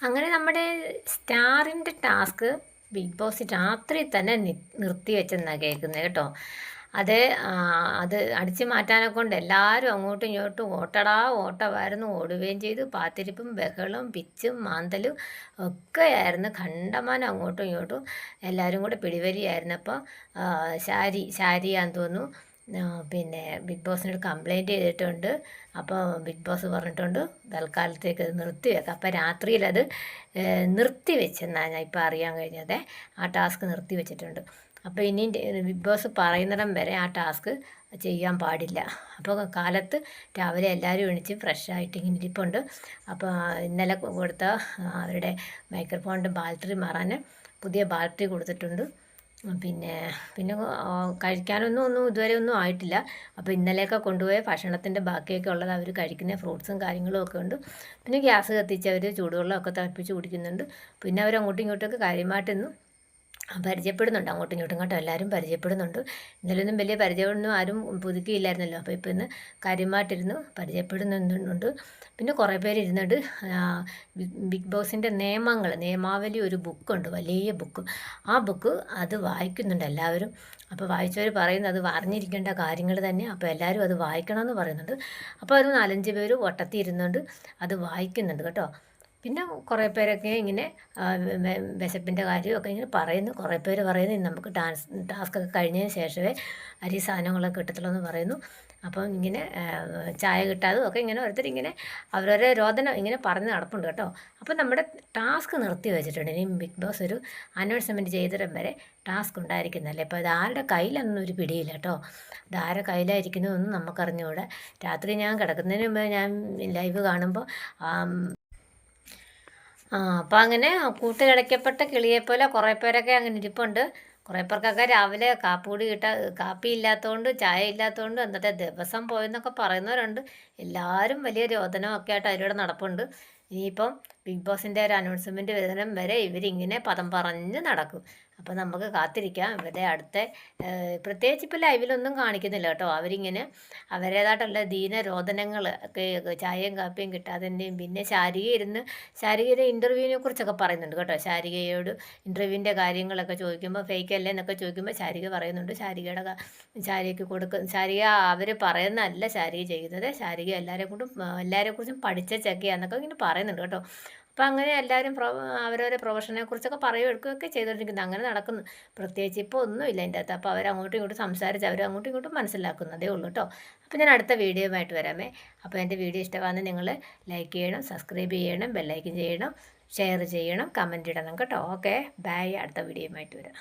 അങ്ങനെ നമ്മുടെ സ്റ്റാറിന്റെ task big boss രാത്രി തന്നെ നിർത്തി വെച്ചെന്നാണ് കേൾക്കുന്നത് കേട്ടോ. അത് അത് അടിച്ചു മാറ്റാനെ കൊണ്ട് എല്ലാവരും അങ്ങോട്ടും ഇങ്ങോട്ടും ഓട്ടടാ ഓട്ടമായിരുന്നു ഓടുകയും ചെയ്തു. പാത്തിരിപ്പും ബഹളും പിച്ചും മാന്തലും ഒക്കെയായിരുന്നു. കണ്ടമാനം അങ്ങോട്ടും ഇങ്ങോട്ടും എല്ലാവരും കൂടെ പിടിവരിയായിരുന്നപ്പോൾ ശാരി ശാരിയാന്ന് തോന്നുന്നു. പിന്നെ ബിഗ് ബോസിനോട് കംപ്ലയിന്റ് ചെയ്തിട്ടുണ്ട്. അപ്പോൾ ബിഗ് ബോസ് പറഞ്ഞിട്ടുണ്ട് തൽക്കാലത്തേക്ക് അത് നിർത്തി വെക്കാം. അപ്പോൾ രാത്രിയിൽ അത് നിർത്തി വെച്ചെന്നാണ് ഞാൻ ഇപ്പോൾ അറിയാൻ കഴിഞ്ഞത്. ആ ടാസ്ക് നിർത്തി വെച്ചിട്ടുണ്ട്. അപ്പോൾ ഇനി ബിഗ് ബോസ് പറയുന്നിടം വരെ ആ ടാസ്ക് ചെയ്യാൻ പാടില്ല. അപ്പോൾ കാലത്ത് രാവിലെ എല്ലാവരും എണിച്ച് ഫ്രഷായിട്ട് ഇങ്ങനെ ഇരിപ്പുണ്ട്. അപ്പോൾ ഇന്നലെ കൊടുത്ത അവരുടെ മൈക്രോഫോണിന്റെ ബാറ്ററി മാറാൻ പുതിയ ബാറ്ററി കൊടുത്തിട്ടുണ്ട്. പിന്നെ പിന്നെ കഴിക്കാനൊന്നും ഒന്നും ഇതുവരെ ഒന്നും ആയിട്ടില്ല. അപ്പോൾ ഇന്നലെയൊക്കെ കൊണ്ടുപോയ ഭക്ഷണത്തിന്റെ ബാക്കിയൊക്കെ ഉള്ളത് അവർ കഴിക്കുന്ന ഫ്രൂട്ട്സും കാര്യങ്ങളും ഒക്കെ ഉണ്ട്. പിന്നെ ഗ്യാസ് കത്തിച്ച് അവർ ചൂടുവെള്ളമൊക്കെ തിളപ്പിച്ച് കുടിക്കുന്നുണ്ട്. പിന്നെ അവർ അങ്ങോട്ടും ഇങ്ങോട്ടൊക്കെ കാര്യമായിട്ടൊന്നും പരിചയപ്പെടുന്നുണ്ട്. അങ്ങോട്ടും ഇങ്ങോട്ടും എല്ലാവരും പരിചയപ്പെടുന്നുണ്ട്. ഇന്നലെയൊന്നും വലിയ പരിചയമൊന്നും ആരും പുതുക്കിയില്ലായിരുന്നല്ലോ. അപ്പോൾ ഇപ്പോൾ ഇന്ന് കാര്യമായിട്ടിരുന്നു പരിചയപ്പെടുന്നുണ്ട്. പിന്നെ കുറേ പേര് ഇരുന്നുണ്ട്. ബിഗ് ബോസിന്റെ നിയമങ്ങൾ നിയമാവലി ഒരു ബുക്കുണ്ട് വലിയ ബുക്ക്. ആ ബുക്ക് അത് വായിക്കുന്നുണ്ട് എല്ലാവരും. അപ്പോൾ വായിച്ചവർ പറയുന്നത് അത് അറിഞ്ഞിരിക്കേണ്ട കാര്യങ്ങൾ തന്നെ. അപ്പോൾ എല്ലാവരും അത് വായിക്കണമെന്ന് പറയുന്നുണ്ട്. അപ്പോൾ ഒരു നാലഞ്ച് പേര് ഒട്ടത്തി ഇരുന്നുകൊണ്ട് അത് വായിക്കുന്നുണ്ട് കേട്ടോ. പിന്നെ കുറേ പേരൊക്കെ ഇങ്ങനെ വിശപ്പിന്റെ കാര്യമൊക്കെ ഇങ്ങനെ പറയുന്നു. കുറേ പേര് പറയുന്നു നമുക്ക് ടാൻസ് ടാസ്കൊക്കെ കഴിഞ്ഞതിന് ശേഷമേ അരി സാധനങ്ങളൊക്കെ കിട്ടത്തുള്ളൂ എന്ന് പറയുന്നു. അപ്പം ഇങ്ങനെ ചായ കിട്ടാതും ഒക്കെ ഇങ്ങനെ ഓരോരുത്തർ ഇങ്ങനെ അവരവരെ രോദനം ഇങ്ങനെ പറഞ്ഞ് നടപ്പുണ്ട് കേട്ടോ. അപ്പം നമ്മുടെ ടാസ്ക് നിർത്തി വെച്ചിട്ടുണ്ട്. ഇനി ബിഗ് ബോസ് ഒരു അനൗൺസ്മെന്റ് ചെയ്തിടം വരെ ടാസ്ക് ഉണ്ടായിരിക്കുന്നല്ലേ അപ്പോൾ ഇത് ആരുടെ കയ്യിലൊന്നും ഒരു പിടിയില്ല കേട്ടോ. ഇത് ആരുടെ കയ്യിലായിരിക്കുന്നതൊന്നും നമുക്കറിഞ്ഞുകൂടെ. രാത്രി ഞാൻ കിടക്കുന്നതിന് മുമ്പ് ഞാൻ ലൈവ് കാണുമ്പോൾ ആ അപ്പം അങ്ങനെ കൂട്ടിലടയ്ക്കപ്പെട്ട കിളിയെപ്പോലെ കുറേ പേരൊക്കെ അങ്ങനെ ഇരിപ്പുണ്ട്. കുറേ പേർക്കൊക്കെ രാവിലെ കാപ്പുകൂടി കിട്ട കാപ്പി ഇല്ലാത്തതുകൊണ്ട് ചായ ഇല്ലാത്തതുകൊണ്ട് അന്നത്തെ ദിവസം പോയെന്നൊക്കെ പറയുന്നവരുണ്ട്. എല്ലാവരും വലിയ രോദനമൊക്കെ ആയിട്ട് അതിലൂടെ നടപ്പുണ്ട്. ഇനിയിപ്പം ബിഗ് ബോസിന്റെ ഒരു അനൗൺസ്മെന്റ് വരുന്നതിനും വരെ ഇവരിങ്ങനെ പദം പറഞ്ഞ് നടക്കും. അപ്പോൾ നമുക്ക് കാത്തിരിക്കാം. ഇവരുടെ അടുത്ത പ്രത്യേകിച്ച് ഇപ്പോൾ ലൈവിലൊന്നും കാണിക്കുന്നില്ല കേട്ടോ. അവരിങ്ങനെ അവരേതായിട്ടുള്ള ദീനരോധനങ്ങൾ ചായയും കാപ്പിയും കിട്ടാതിന്റെയും പിന്നെ ശാരിക ഇരുന്ന് ശാരികയുടെ ഇന്റർവ്യൂവിനെ കുറിച്ചൊക്കെ പറയുന്നുണ്ട് കേട്ടോ. ശാരികയോട് ഇന്റർവ്യൂവിന്റെ കാര്യങ്ങളൊക്കെ ചോദിക്കുമ്പോൾ ഫേക്ക് അല്ലേ എന്നൊക്കെ ചോദിക്കുമ്പോൾ ശാരിക പറയുന്നുണ്ട്. ശാരികയുടെ ശാരികയ്ക്ക് കൊടുക്കും ശാരിക അവർ പറയുന്നതല്ല ശാരിക ചെയ്യുന്നത്. ശാരിക എല്ലാവരെ കൊണ്ടും എല്ലാവരെ കുറിച്ചും പഠിച്ച ചെക്കയാന്നൊക്കെ ഇങ്ങനെ പറയുന്നുണ്ട് കേട്ടോ. അപ്പോൾ അങ്ങനെ എല്ലാവരും പ്രൊ അവരവരെ പ്രൊഫഷനെ കുറിച്ചൊക്കെ പറയുകയൊക്കെ ചെയ്തുകൊണ്ടിരിക്കുന്നത് അങ്ങനെ നടക്കുന്നു. പ്രത്യേകിച്ച് ഇപ്പോൾ ഒന്നുമില്ല അതിന്റെ അകത്ത്. അപ്പോൾ അവരങ്ങോട്ടും ഇങ്ങോട്ടും സംസാരിച്ച് അവർ അങ്ങോട്ടും ഇങ്ങോട്ടും മനസ്സിലാക്കുന്നതേ ഉള്ളൂ കേട്ടോ. അപ്പോൾ ഞാൻ അടുത്ത വീഡിയോയുമായിട്ട് വരാമേ. അപ്പോൾ എന്റെ വീഡിയോ ഇഷ്ടമാണെന്ന് നിങ്ങൾ ലൈക്ക് ചെയ്യണം സബ്സ്ക്രൈബ് ചെയ്യണം ബെല്ലൈക്കൻ ചെയ്യണം ഷെയർ ചെയ്യണം കമന്റ് ഇടണം കേട്ടോ. ഓക്കെ ബൈ അടുത്ത വീഡിയോയുമായിട്ട് വരാം.